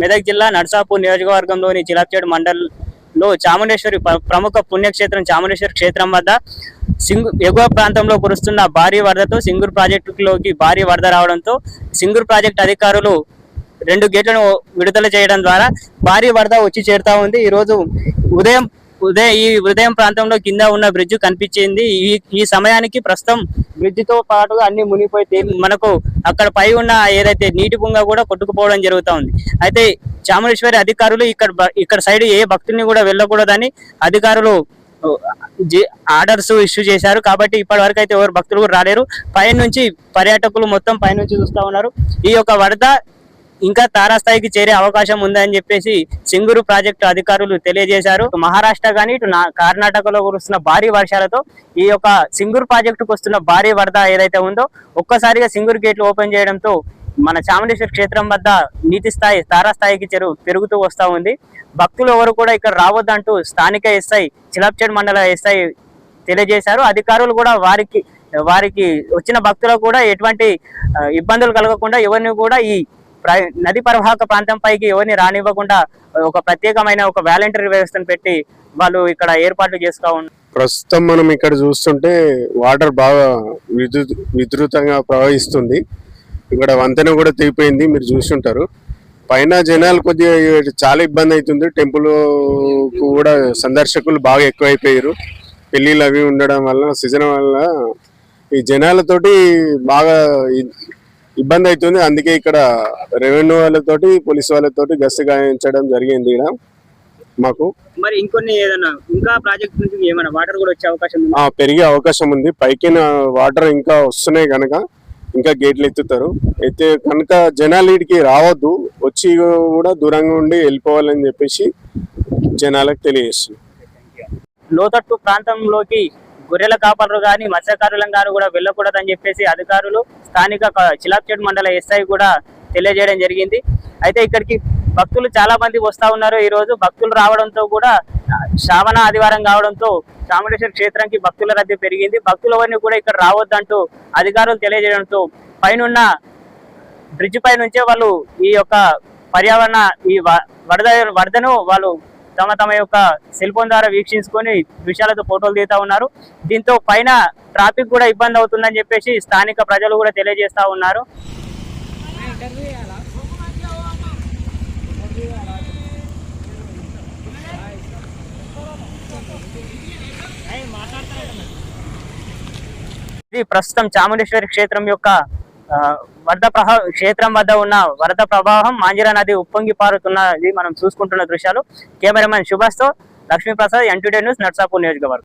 మెదక్ జిల్లా నర్సాపూర్ నియోజకవర్గంలోని చిలాప్చేడు మండలంలో చాముండేశ్వరి ప్రముఖ పుణ్యక్షేత్రం చాముండేశ్వరి క్షేత్రం వద్ద సింగు ఎగువ ప్రాంతంలో కురుస్తున్న భారీ వరదతో సింగూరు ప్రాజెక్టులోకి భారీ వరద రావడంతో సింగూరు ప్రాజెక్టు అధికారులు రెండు గేట్లను విడుదల చేయడం ద్వారా భారీ వరద వచ్చి చేరుతా ఉంది. ఈరోజు ఉదయం ఉదయం ఈ ఉదయం ప్రాంతంలో కింద ఉన్న బ్రిడ్జ్ కనిపించింది. ఈ ఈ సమయానికి ప్రస్తుతం బ్రిడ్జ్తో పాటుగా అన్ని మునిగిపోయి మనకు అక్కడ పై ఉన్న ఏదైతే నీటి పుంగ కూడా కొట్టుకుపోవడం జరుగుతూ ఉంది అయితే చాముండేశ్వరి అధికారులు ఇక్కడ ఇక్కడ సైడ్ ఏ భక్తుల్ని కూడా వెళ్ళకూడదని అధికారులు ఆర్డర్స్ ఇష్యూ చేశారు. కాబట్టి ఇప్పటి వరకు అయితే ఎవరు భక్తులు కూడా రాలేరు. పైనుంచి పర్యాటకులు మొత్తం పైనుంచి చూస్తా ఉన్నారు. ఈ యొక్క వరద ఇంకా తారాస్థాయికి చేరే అవకాశం ఉందని చెప్పేసి సింగూరు ప్రాజెక్టు అధికారులు తెలియజేశారు. మహారాష్ట్ర కానీ ఇటు నా- కర్ణాటకలో కురుస్తున్న భారీ వర్షాలతో ఈ యొక్క సింగూరు ప్రాజెక్టుకు వస్తున్న భారీ వరద ఏదైతే ఉందో ఒక్కసారిగా సింగూరు గేట్లు ఓపెన్ చేయడంతో మన చాముండేశ్వరి క్షేత్రం వద్ద నీటి స్థాయి తారాస్థాయికి చెరువు పెరుగుతూ వస్తూ ఉంది. భక్తులు ఎవరు కూడా ఇక్కడ రావద్దంటూ స్థానిక ఎస్ఐ చిలాప్చేడ్ మండల ఎస్ఐ తెలియజేశారు. అధికారులు కూడా వారికి వారికి వచ్చిన భక్తులకు కూడా ఎటువంటి ఇబ్బందులు కలగకుండా ఎవరిని కూడా ఈ నది పరివాహక ప్రాంతం పైకి ఎవరిని రానివ్వకుండా ఒక ప్రత్యేకమైన ఒక వాలంటీర్ వ్యవస్థను పెట్టి వాళ్ళు ఇక్కడ ఏర్పాట్లు చేస్తూ ఉన్నారు ప్రస్తుతం మనం ఇక్కడ చూస్తుంటే వాటర్ బాగా విద్యుత్ విద్రుతంగా ప్రవహిస్తుంది. ఇక్కడ వంతెన కూడా తెగిపోయింది మీరు చూస్తుంటారు. పైన జనాలు కొద్దిగా చాలా ఇబ్బంది అవుతుంది. టెంపుల్ కూడా సందర్శకులు బాగా ఎక్కువైపోయారు. పెళ్ళిళ్ళు అవి ఉండడం వల్ల సీజన్ వల్ల ఈ జనాలతోటి బాగా ఇబ్బంది అవుతుంది. అందుకే ఇక్కడ రెవెన్యూ వాళ్ళతోటి పోలీస్ వాళ్ళతోటి గస్తు గాయించడం జరిగింది ఇక్కడ మాకు. మరి ఇంకొన్ని ఏదైనా ఇంకా ప్రాజెక్ట్ నుంచి ఏమైనా వాటర్ కూడా వచ్చే అవకాశం ఉంది? పెరిగే అవకాశం ఉంది. పైకి వాటర్ ఇంకా వస్తున్నాయి కనుక ఇంకా గేట్లు ఎత్తుతారు. అయితే కనుక జనాలు వీటికి రావద్దు వచ్చి కూడా దూరంగా ఉండి వెళ్ళిపోవాలని చెప్పేసి జనాలకు తెలియజేస్తుంది లోతట్టు ప్రాంతంలోకి గొర్రెల కాపరులు కానీ మత్స్యకారులను గారు కూడా వెళ్ళకూడదని చెప్పేసి అధికారులు స్థానిక చిలాప్చేటు చిలాప్చేట్ మండల ఎస్ఐ కూడా తెలియజేయడం జరిగింది. అయితే ఇక్కడికి భక్తులు చాలా మంది వస్తా ఉన్నారు. ఈ రోజు భక్తులు రావడంతో కూడా శ్రావణ ఆదివారం కావడంతో చాముండేశ్వర క్షేత్రానికి భక్తుల రద్దీ పెరిగింది. భక్తులు ఎవరిని కూడా ఇక్కడ రావద్దంటూ అధికారులు తెలియజేయడంతో పైనున్న బ్రిడ్జ్ పై నుంచే వాళ్ళు ఈ యొక్క పర్యావరణ ఈ వ- వరద వరదను వాళ్ళు తమ తమ యొక్క సెల్ ఫోన్ ద్వారా వీక్షించుకొని దృశ్యాలతో ఫోటోలు తీతా ఉన్నారు. దీంతో పైన ట్రాఫిక్ కూడా ఇబ్బంది అవుతుందని చెప్పేసి స్థానిక ప్రజలు కూడా తెలియజేస్తా ఉన్నారు. ఇది ప్రస్తుతం చాముండేశ్వరి క్షేత్రం యొక్క వరద ప్రభా క్షేత్రం వద్ద ఉన్న వరద ప్రవాహం మాంజిరా నది ఉప్పొంగి పారుతున్నది మనం చూసుకుంటున్న దృశ్యాలు. కెమెరామెన్ సుభాష్తో లక్ష్మీప్రసాద్ ఎన్టీడీ న్యూస్ నర్సాపూర్ నియోజకవర్గం.